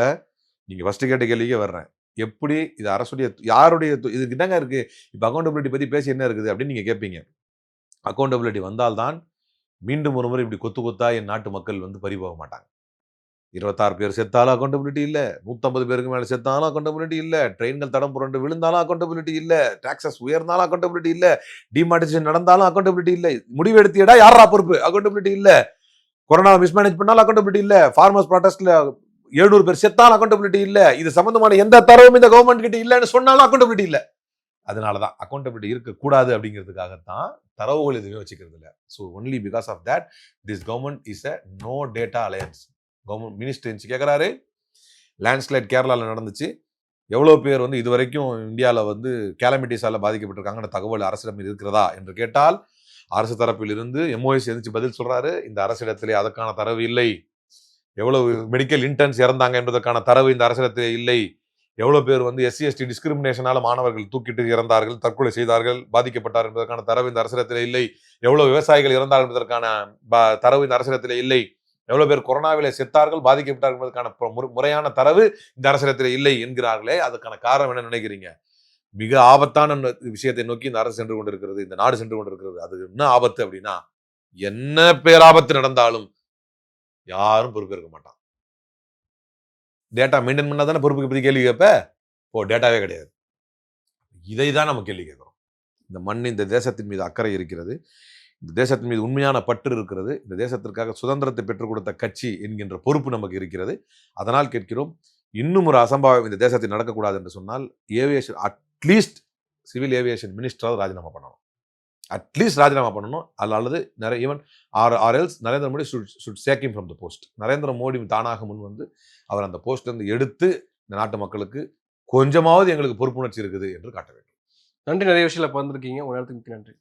நீங்க ஃபர்ஸ்ட் கேட்ட கேள்விக்கே வர்றேன். எப்படி இது அரசுடைய யாருடைய இதுக்கு என்னங்க இருக்கு? இப்ப அக்கௌண்டபிலிட்டி பத்தி பேசி என்ன இருக்குது அப்படின்னு நீங்க கேட்பீங்க அக்கௌண்டபிலிட்டி வந்தால்தான் மீண்டும் ஒரு முறை இப்படி கொத்து கொத்தா என் நாட்டு மக்கள் வந்து பறி போக மாட்டாங்க. இருபத்தாறு பேர் செத்தாலும் அக்கௌண்டபிலிட்டி இல்லை. நூற்றம்பது பேருக்கு மேலே செத்தாலும் அக்கௌண்டபிலிட்டி இல்லை. ட்ரெயின்கள் தடம் புரண்டு விழுந்தாலும் அக்கௌண்டபிலிட்டி இல்லை. டாக்ஸஸ் உயர்ந்தாலும் அக்கௌண்டபிலிட்டி இல்லை. டிமானிட்டேஷன் நடந்தாலும் அக்கௌண்டபிலிட்டி இல்லை. முடிவு எடுத்தியடா யாரா பொறுப்பு? அக்கௌண்டபிலிட்டி இல்லை. கொரோனா மிஸ்மேனேஜ் பண்ணாலும் அக்கௌண்டபிலிட்டி இல்லை. ஃபார்மர்ஸ் ப்ராடக்ட்ஸில் எழுநூறு பேர் செத்தாலும் அக்கௌண்டபிலிட்டி இல்லை. இது சம்மந்தமான எந்த தரவும் இந்த கவர்மெண்ட் கிட்ட இல்லைன்னு சொன்னாலும் அக்கௌண்டபிலிட்டி இல்லை. அதனால தான் அக்கௌண்டபிலிட்டி இருக்கக்கூடாது அப்படிங்கிறதுக்காகத்தான் தரவுகள் எதுவுமே வச்சுக்கிறது இல்லை so only because of that this government is a no data alliance government minister கேட்குறாரு லேண்ட்ஸ்லைட் கேரளாவில் நடந்துச்சு. எவ்வளோ பேர் வந்து இது வரைக்கும் இந்தியாவில் வந்து கேலமிட்டிஸால் பாதிக்கப்பட்டிருக்காங்கன்ற தகவல் அரசிடம் இருக்கிறதா என்று கேட்டால் அரசு தரப்பில் இருந்து எம்ஓஎஸ் எதிர்த்து பதில் சொல்கிறாரு இந்த அரசிடத்திலே அதற்கான தரவு இல்லை. எவ்வளவு மெடிக்கல் இன்டர்ன்ஸ் இறந்தாங்க என்பதற்கான தரவு இந்த அரசிடத்திலே இல்லை. எவ்வளவு பேர் வந்து எஸ்சி எஸ்டி மாணவர்கள் தூக்கிட்டு இறந்தார்கள் தற்கொலை செய்தார்கள் பாதிக்கப்பட்டார் என்பதற்கான தரவு இந்த அரசிடத்திலே இல்லை. எவ்வளவு விவசாயிகள் இறந்தார்கள் என்பதற்கான ப- தரவு இந்த அரசிடத்திலே இல்லை. எவ்வளவு பேர் கொரோனாவிலே செத்தார்கள் பாதிக்கப்பட்டார்கள் என்பதற்கான முறை- முறையான தரவு இந்த அரசிடத்திலே இல்லை என்கிறார்களே அதுக்கான காரணம் என்ன நினைக்கிறீங்க? மிக ஆபத்தான விஷயத்தை நோக்கி இந்த அரசு சென்று கொண்டிருக்கிறது இந்த நாடு சென்று கொண்டிருக்கிறது. அது என்ன ஆபத்து அப்படின்னா என்ன பேராபத்து நடந்தாலும் யாரும் பொறுப்பேற்க மாட்டான். டேட்டா மெயின்டைன் பண்ணால் தானே பொறுப்புக்கு பற்றி கேள்வி கேட்ப? ஓ டேட்டாவே கிடையாது. இதை தான் நம்ம கேள்வி கேட்குறோம். இந்த மண் இந்த தேசத்தின் மீது அக்கறை இருக்கிறது. இந்த தேசத்தின் மீது உண்மையான பற்று இருக்கிறது. இந்த தேசத்திற்காக சுதந்திரத்தை பெற்றுக் கொடுத்த கட்சி என்கின்ற பொறுப்பு நமக்கு இருக்கிறது. அதனால் கேட்கிறோம் இன்னும் ஒரு அசம்பாவம் இந்த தேசத்தில் நடக்கக்கூடாது என்று சொன்னால் aviation at least civil aviation மினிஸ்டராவது ராஜினாமா பண்ணணும். அட்லீஸ்ட் ராஜினாமா பண்ணணும். அல்ல அல்லது நிறைய even or or else Narendra Modi should should sacking from the post Narendra Modi தானாக முன் வந்து அவர் அந்த போஸ்ட்லேருந்து எடுத்து இந்த நாட்டு மக்களுக்கு கொஞ்சமாவது எங்களுக்கு பொறுப்புணர்ச்சி இருக்குது என்று காட்ட வேண்டும். நன்றி. நிறைய விஷயத்தில் பகிர்ந்துருக்கீங்க. ஒரு நேரத்துக்கு நன்றி.